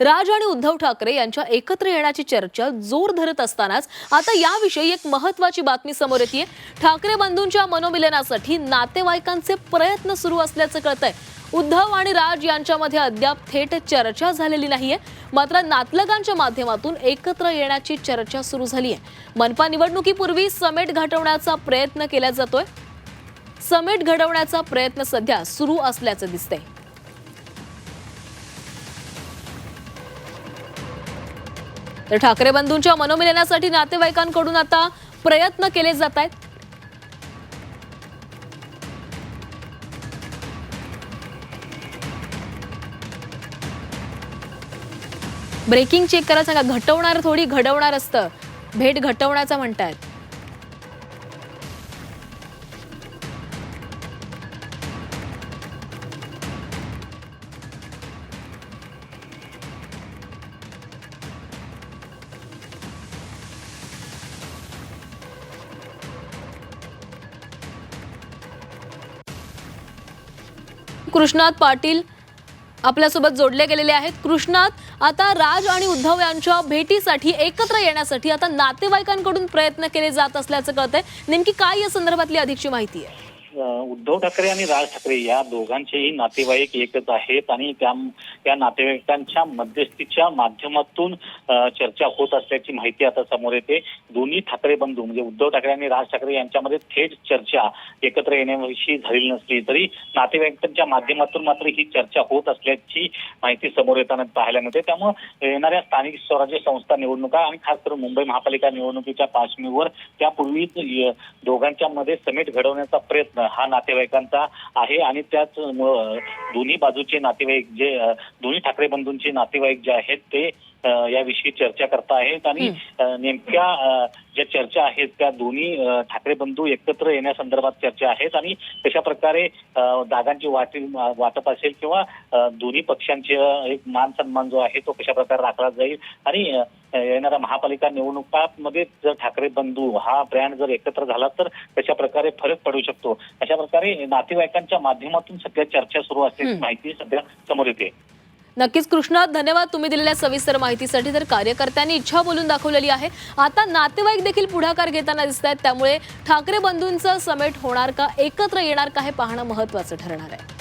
राज आणि उद्धव ठाकरे यांच्या एकत्र येण्याची चर्चा जोर धरत असतानाच आता याविषयी एक महत्वाची बातमी समोर येते ठाकरे बंधूंच्या मनोमिलनासाठी नातेवाईकांचे प्रयत्न सुरू असल्याचं कळतंय. उद्धव आणि राज यांच्यामध्ये अद्याप थेट चर्चा झालेली नाहीये. मात्र नातलगांच्या माध्यमातून एकत्र येण्याची चर्चा सुरू झाली आहे मनपा निवडणुकीपूर्वी समेट घाटवण्याचा प्रयत्न केला जातोय. समेट घडवण्याचा प्रयत्न सध्या सुरू असल्याचं दिसतंय. तर ठाकरे बंधूंच्या मनोमिलनासाठी नातेवाईकांकडून आता प्रयत्न केले जात आहेत. ब्रेकिंग चेक करा सांगा घटवणार थोडी घडवणार असतं. भेट घटवण्याचा म्हणतायत. कृष्णात पाटील आपल्यासोबत जोडले गेलेले आहेत. कृष्णात आता राज आणि उद्धव यांच्या भेटीसाठी एकत्र येण्यासाठी आता नातेवाईकांकडून प्रयत्न केले जात असल्याचं कळतंय. नेमकी काय या संदर्भातली अधिकची माहिती आहे? उद्धव ठाकरे आणि राज ठाकरे या दोघांचेही नातेवाईक एकच आहेत आणि त्या त्या नातेवाईकांच्या मध्यस्थीच्या माध्यमातून चर्चा होत असल्याची माहिती आता समोर येते. दोन्ही ठाकरे बंधू म्हणजे उद्धव ठाकरे आणि राज ठाकरे यांच्यामध्ये थेट चर्चा एकत्र येण्याविषयी झालेली नसली तरी नातेवाईकांच्या माध्यमातून मात्र ही चर्चा होत असल्याची माहिती समोर येताना पाहायला मिळते. त्यामुळे येणाऱ्या स्थानिक स्वराज्य संस्था निवडणुका आणि खास करून मुंबई महापालिका निवडणुकीच्या पार्श्वभूमीवर त्यापूर्वीच दोघांच्या मध्ये समेट घडवण्याचा प्रयत्न हा नातेवाईकांचा आहे आणि त्याच दोन्ही बाजूचे नातेवाईक जे दोन्ही ठाकरे बंधूंचे नातेवाईक जे आहेत ते याविषयी चर्चा करत आहेत आणि नेमक्या ज्या चर्चा आहेत त्या दोन्ही ठाकरे बंधू एकत्र येण्यासंदर्भात चर्चा आहेत आणि कशा प्रकारे जागांची वाटी वाटप असेल किंवा दोन्ही पक्षांचे एक मान सन्मान जो आहे तो कशा प्रकारे राखला जाईल आणि येणाऱ्या महापालिका निवडणुकांमध्ये जर ठाकरे बंधू हा ब्रँड जर एकत्र झाला तर कशा प्रकारे फरक पडू शकतो? अशा प्रकारे नातेवाईकांच्या माध्यमातून सध्या चर्चा सुरू असल्याची. माहिती सध्या समोर येते. नक्कीच कृष्णा धन्यवाद तुम्ही दिलेल्या सविस्तर माहितीसाठी. तर कार्यकर्त्यांनी इच्छा बोलून दाखवलेली आहे. आता नातेवाईक देखील पुढाकार घेताना दिसत आहेत त्यामुळे ठाकरे बंधूंचं समेट होणार का एकत्र येणार का हे पाहणं महत्वाचं ठरणार आहे.